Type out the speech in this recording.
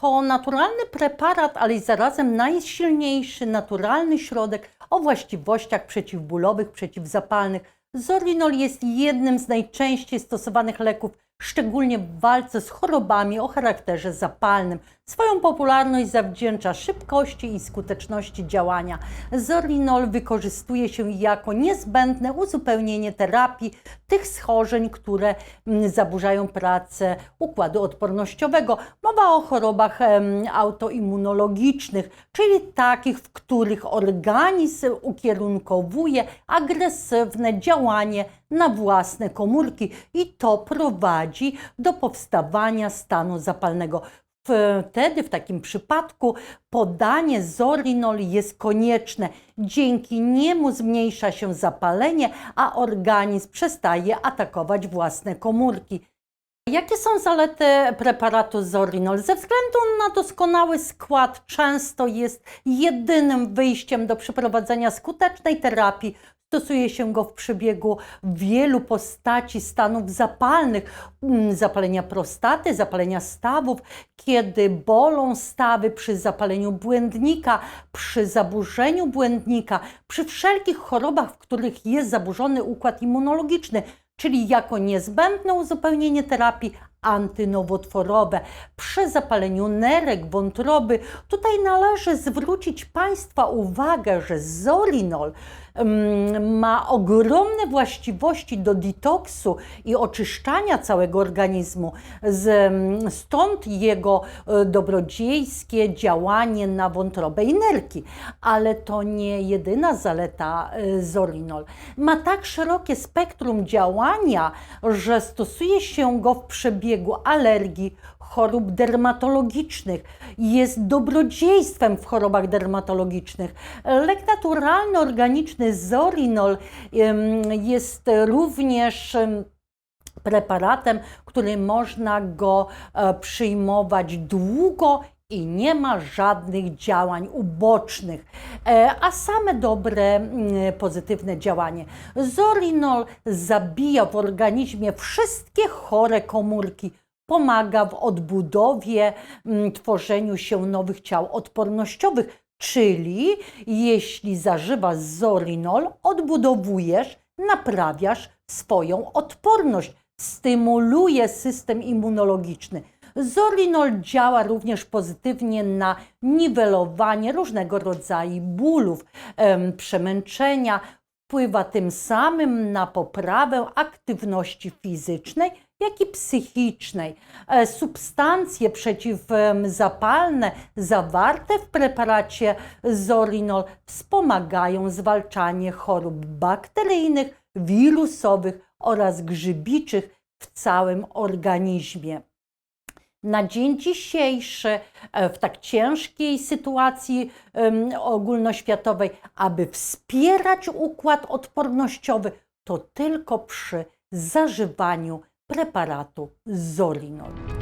to naturalny preparat, ale zarazem najsilniejszy naturalny środek o właściwościach przeciwbólowych, przeciwzapalnych. Zorinol jest jednym z najczęściej stosowanych leków, szczególnie w walce z chorobami o charakterze zapalnym. Swoją popularność zawdzięcza szybkości i skuteczności działania. Zorinol wykorzystuje się jako niezbędne uzupełnienie terapii tych schorzeń, które mm, zaburzają pracę układu odpornościowego. Mowa o chorobach autoimmunologicznych, czyli takich, w których organizm ukierunkowuje agresywne działanie na własne komórki i to prowadzi do powstawania stanu zapalnego. Wtedy w takim przypadku podanie zorinol jest konieczne. Dzięki niemu zmniejsza się zapalenie, a organizm przestaje atakować własne komórki. Jakie są zalety preparatu Zorinol? Ze względu na doskonały skład często jest jedynym wyjściem do przeprowadzenia skutecznej terapii. Stosuje się go w przebiegu wielu postaci stanów zapalnych, mm, zapalenia prostaty, zapalenia stawów, kiedy bolą stawy przy zapaleniu błędnika, przy zaburzeniu błędnika, przy wszelkich chorobach, w których jest zaburzony układ immunologiczny czyli jako niezbędne uzupełnienie terapii antynowotworowe. Przy zapaleniu nerek, wątroby, tutaj należy zwrócić Państwa uwagę, że zorinol mm, ma ogromne właściwości do detoksu i oczyszczania całego organizmu. Mm, stąd jego e, dobrodziejskie działanie na wątrobę i nerki. Ale to nie jedyna zaleta e, zorinol. Ma tak szerokie spektrum działania, że stosuje się go w przebiegu alergii, chorób dermatologicznych. Jest dobrodziejstwem w chorobach dermatologicznych. Lek naturalny, organiczny Zorinol jest również em, preparatem, który można go e, przyjmować długo i nie ma żadnych działań ubocznych, e, a same dobre, mm, pozytywne działanie. Zorinol zabija w organizmie wszystkie chore komórki, pomaga w odbudowie, mm, tworzeniu się nowych ciał odpornościowych, czyli jeśli zażywasz zorinol, odbudowujesz, naprawiasz swoją odporność, stymuluje system immunologiczny. Zorinol działa również pozytywnie na niwelowanie różnego rodzaju bólów, em, przemęczenia, wpływa tym samym na poprawę aktywności fizycznej, jak i psychicznej. E, Substancje przeciwzapalne zawarte w preparacie Zorinol wspomagają zwalczanie chorób bakteryjnych, wirusowych oraz grzybiczych w całym organizmie na dzień dzisiejszy, e, w tak ciężkiej sytuacji ogólnoświatowej, aby wspierać układ odpornościowy, to tylko przy zażywaniu preparatu Zorinol.